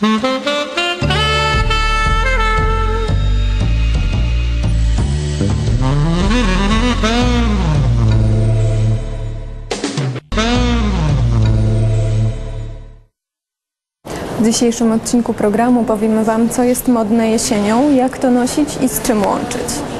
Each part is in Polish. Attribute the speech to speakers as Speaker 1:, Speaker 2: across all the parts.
Speaker 1: W dzisiejszym odcinku programu powiemy Wam, co jest modne jesienią, jak to nosić i z czym łączyć.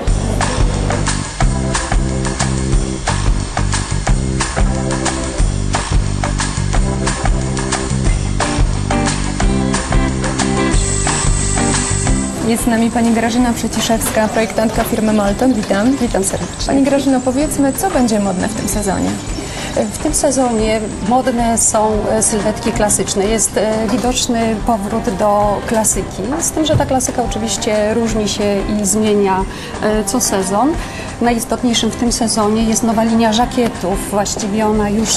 Speaker 1: Jest z nami Pani Grażyna Przeciszewska, projektantka firmy Molton. Witam.
Speaker 2: Witam serdecznie.
Speaker 1: Pani Grażyno, powiedzmy, co będzie modne w tym sezonie?
Speaker 2: W tym sezonie modne są e, sylwetki klasyczne. Jest e, widoczny powrót do klasyki, z tym, że ta klasyka oczywiście różni się i zmienia e, co sezon. Najistotniejszym w tym sezonie jest nowa linia żakietów. Właściwie ona już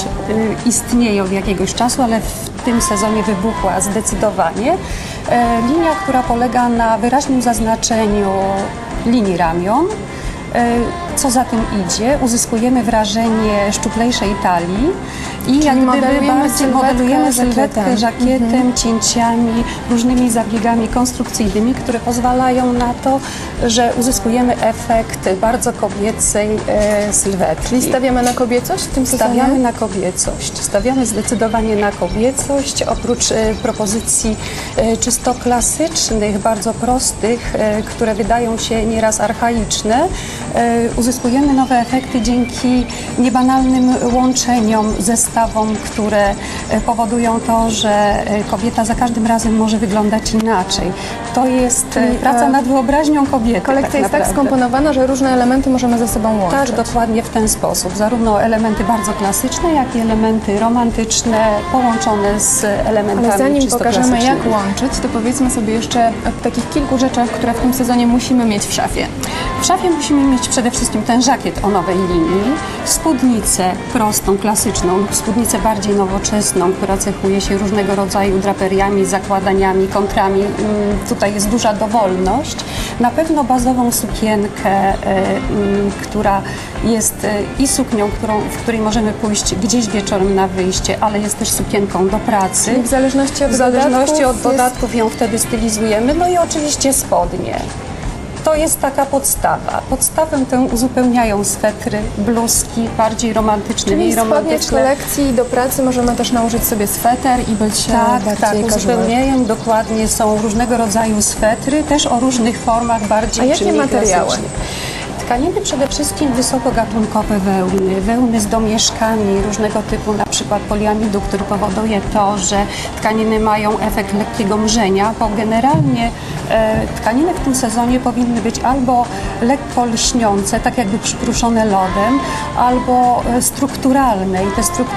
Speaker 2: istnieje od jakiegoś czasu, ale w tym sezonie wybuchła zdecydowanie. E, Linia, która polega na wyraźnym zaznaczeniu linii ramion, E, Co za tym idzie, uzyskujemy wrażenie szczuplejszej talii i jak
Speaker 1: modelujemy
Speaker 2: bardziej modelujemy sylwetkę
Speaker 1: żakietem.
Speaker 2: żakietem, cięciami, różnymi zabiegami konstrukcyjnymi, które pozwalają na to, że uzyskujemy efekt bardzo kobiecej e, sylwetki.
Speaker 1: Czyli stawiamy na kobiecość w tym sezonie?
Speaker 2: Stawiamy na kobiecość. Stawiamy zdecydowanie na kobiecość. Oprócz e, propozycji e, czysto klasycznych, bardzo prostych, e, które wydają się nieraz archaiczne, uzyskujemy nowe efekty dzięki niebanalnym łączeniom, zestawom, które e, powodują to, że e, kobieta za każdym razem może wyglądać inaczej. To jest e,
Speaker 1: Czyli,
Speaker 2: praca
Speaker 1: e,
Speaker 2: nad wyobraźnią kobiety.
Speaker 1: Kolekcja
Speaker 2: tak
Speaker 1: jest tak skomponowana, że różne elementy możemy ze sobą łączyć.
Speaker 2: Tak, dokładnie w ten sposób. Zarówno elementy bardzo klasyczne, jak i elementy romantyczne połączone z elementami
Speaker 1: Ale zanim pokażemy, jak łączyć, to powiedzmy sobie jeszcze o takich kilku rzeczach, które w tym sezonie musimy mieć w szafie.
Speaker 2: W szafie musimy mieć przede wszystkim ten żakiet o nowej linii, spódnicę prostą, klasyczną lub spódnicę bardziej nowoczesną, która cechuje się różnego rodzaju draperiami, zakładaniami, kontrami. Mm, Tutaj jest duża dowolność. Na pewno bazową sukienkę, e, mm, która jest e, i suknią, którą, w której możemy pójść gdzieś wieczorem na wyjście, ale jest też sukienką do pracy.
Speaker 1: Czyli w zależności od
Speaker 2: W zależności
Speaker 1: dodatków
Speaker 2: od
Speaker 1: jest-
Speaker 2: dodatków ją wtedy stylizujemy. No i oczywiście spodnie. To jest taka podstawa. Podstawę tę uzupełniają swetry, bluzki, bardziej romantyczne,
Speaker 1: Czyli
Speaker 2: mniej romantyczne.
Speaker 1: kolekcji do pracy możemy też nałożyć sobie sweter i być e,
Speaker 2: Tak,
Speaker 1: bardziej
Speaker 2: tak,
Speaker 1: casual.
Speaker 2: uzupełniają dokładnie. Są różnego rodzaju swetry, też o różnych formach bardziej
Speaker 1: A jakie materiały?
Speaker 2: klasycznych. Tkaniny przede wszystkim wysokogatunkowe wełny, wełny z domieszkami różnego typu, na przykład poliamidu, który powoduje to, że tkaniny mają efekt lekkiego mrzenia, bo generalnie e, tkaniny w tym sezonie powinny być albo lekko lśniące, tak jakby przypruszone lodem, albo e, strukturalne. I te struktury